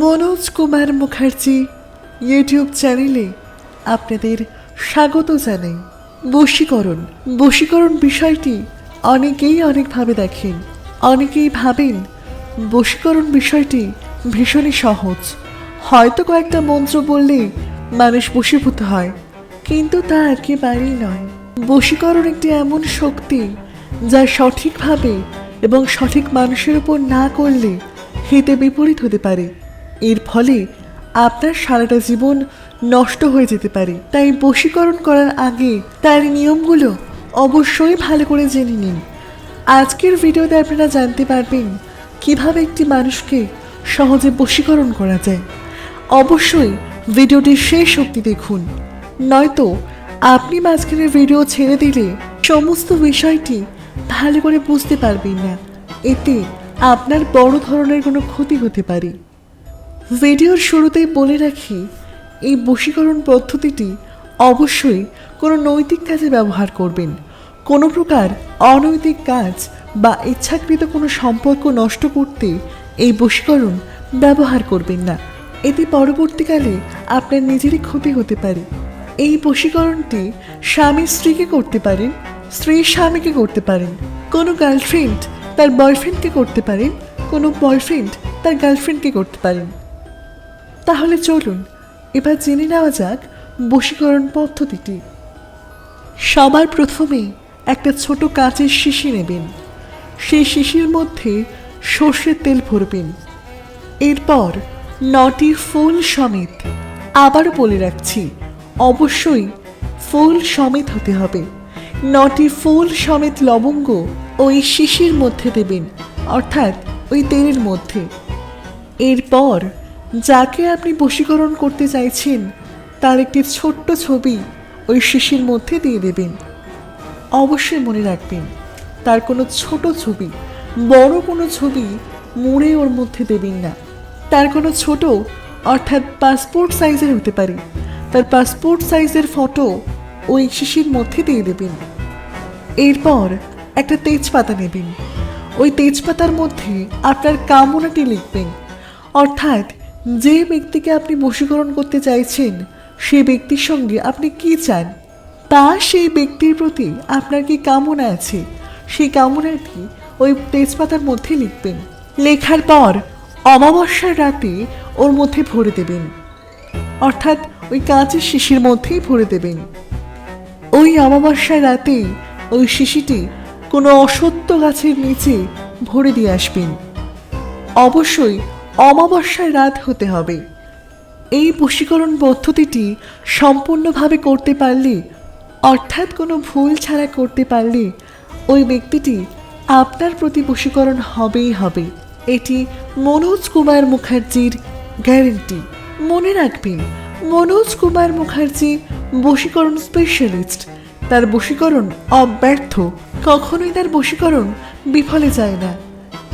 Manoj Kumar Mukherjee YouTube চ্যানেলে আপনাদের স্বাগত জানাই। বশীকরণ। বশীকরণ বিষয়টি অনেকেই অনেকভাবে দেখেন। অনেকেই ভাবেন বশীকরণ বিষয়টি ভীষণই সহজ। হয়তো কয়েকটা মন্ত্র বললে মানুষ বশীভূত হয়, কিন্তু তা একেবারেই নয়। বশীকরণ একটি এমন শক্তি যা সঠিকভাবে এবং সঠিক মানুষের উপর না করলে হিতে বিপরীত হতে পারে। এর ফলে আপনার সারাটা জীবন নষ্ট হয়ে যেতে পারে। তাই বশীকরণ করার আগে তার নিয়মগুলো অবশ্যই ভালো করে জেনে নিন। আজকের ভিডিওতে আপনারা জানতে পারবেন কীভাবে একটি মানুষকে সহজে বশীকরণ করা যায়। অবশ্যই ভিডিওটির শেষ অবধি দেখুন। নয়তো আপনি মাঝখানের ভিডিও ছেড়ে দিলে সমস্ত বিষয়টি ভালো করে বুঝতে পারবেন না। এতে আপনার বড় ধরনের কোনো ক্ষতি হতে পারে। ভিডিওর শুরুতেই বলে রাখি, এই বশীকরণ পদ্ধতিটি অবশ্যই কোনো নৈতিক কাজে ব্যবহার করবেন। কোনো প্রকার অনৈতিক কাজ বা ইচ্ছাকৃত কোনো সম্পর্ক নষ্ট করতে এই বশীকরণ ব্যবহার করবেন না। এতে পরবর্তীকালে আপনার নিজেরই ক্ষতি হতে পারে। এই বশীকরণটি স্বামী স্ত্রীকে করতে পারেন স্ত্রী স্বামীকে করতে পারেন। কোনো গার্লফ্রেন্ড তার বয়ফ্রেন্ডকে করতে পারেন, কোনো বয়ফ্রেন্ড তার গার্লফ্রেন্ডকে করতে পারেন। তাহলে চলুন, এবার জেনে নেওয়া যাক বশীকরণ পদ্ধতিটি। সবার প্রথমে একটা ছোট কাঁচের শিশি নেবেন। সেই শিশির মধ্যে সর্ষের তেল ভরবেন। এরপর নটি ফুল সমেত, আবারও বলে রাখছি, অবশ্যই ফুল সমেত হতে হবে। নটি ফুল সমেত লবঙ্গ ওই শিশির মধ্যে দেবেন, অর্থাৎ ওই তেলের মধ্যে। এরপর যাকে আপনি বশীকরণ করতে চাইছেন, তার একটি ছোট্ট ছবি ওই শিশির মধ্যে দিয়ে দেবেন। অবশ্যই মনে রাখবেন, তার কোনো ছোট ছবি, বড় কোনো ছবি মুড়ে ওর মধ্যে দেবেন না। তার কোনো ছোট, অর্থাৎ পাসপোর্ট সাইজের হতে পারে। তার পাসপোর্ট সাইজের ফটো ওই শিশির মধ্যে দিয়ে দেবেন। এরপর একটা তেজপাতা নেবেন। ওই তেজপাতার মধ্যে আপনার কামনাটি লিখবেন। অর্থাৎ যে ব্যক্তিকে আপনি বশীকরণ করতে চাইছেন সেই ব্যক্তির সঙ্গে আপনি কি চান? তা সেই ব্যক্তির প্রতি আপনার কি কামনা আছে? সেই কামনাটি ওই তেজপাতার মধ্যে লিখবেন। লেখার পর অমাবস্যার রাতে ওর মধ্যে ভরে দেবেন। অর্থাৎ ওই কাঁচের শিশির মধ্যেই ভরে দেবেন। ওই অমাবস্যার রাতে ওই শিশিটি কোনো অসত্য গাছের নিচে ভরে দিয়ে আসবেন। অবশ্যই অমাবস্যার রাত হতে হবে। এই বশীকরণ পদ্ধতিটি সম্পূর্ণভাবে করতে পারলে, অর্থাৎ কোনো ভুল ছাড়া করতে পারলে, ওই ব্যক্তিটি আপনার প্রতি বশীকরণ হবেই হবে। এটি মনোজ কুমার মুখার্জির গ্যারেন্টি। মনে রাখবেন, মনোজ কুমার মুখার্জি বশীকরণ স্পেশালিস্ট। তার বশীকরণ অব্যর্থ। কখনোই তার বশীকরণ বিফলে যায় না।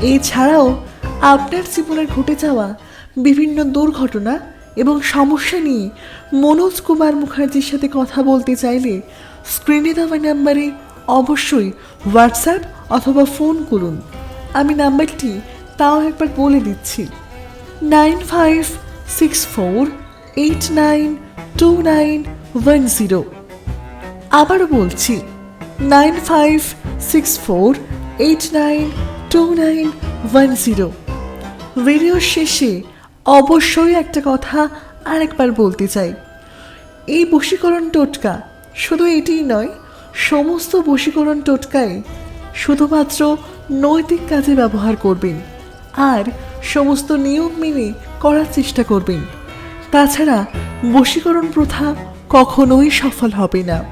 এছাড়াও আপনার জীবনে ঘটে যাওয়া বিভিন্ন দুর্ঘটনা এবং সমস্যা নিয়ে মনোজ কুমার মুখার্জির সাথে কথা বলতে চাইলে স্ক্রিনে দেওয়া নাম্বারে অবশ্যই হোয়াটসঅ্যাপ অথবা ফোন করুন। আমি নাম্বারটি তাও একবার বলে দিচ্ছি। Nine five six four eight nine two nine one zero. আবারও বলছি, nine five six four eight nine two nine one zero. ভিডিওর শেষে অবশ্যই একটা কথা আরেকবার বলতে চাই। এই বশীকরণ টোটকা শুধু এটিই নয়, সমস্ত বশীকরণ টোটকাই শুধুমাত্র নৈতিক কাজে ব্যবহার করবেন আর সমস্ত নিয়ম মেনে করার চেষ্টা করবেন। তাছাড়া বশীকরণ প্রথা কখনোই সফল হবে না।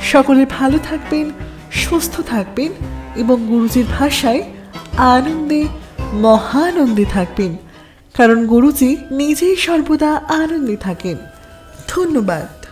সকলে ভালো থাকবেন, সুস্থ থাকবেন এবং গুরুজির ভাষায় আনন্দে মহানন্দে থাকবেন। কারণ গুরুজি নিজেই সর্বদা আনন্দে থাকেন। ধন্যবাদ।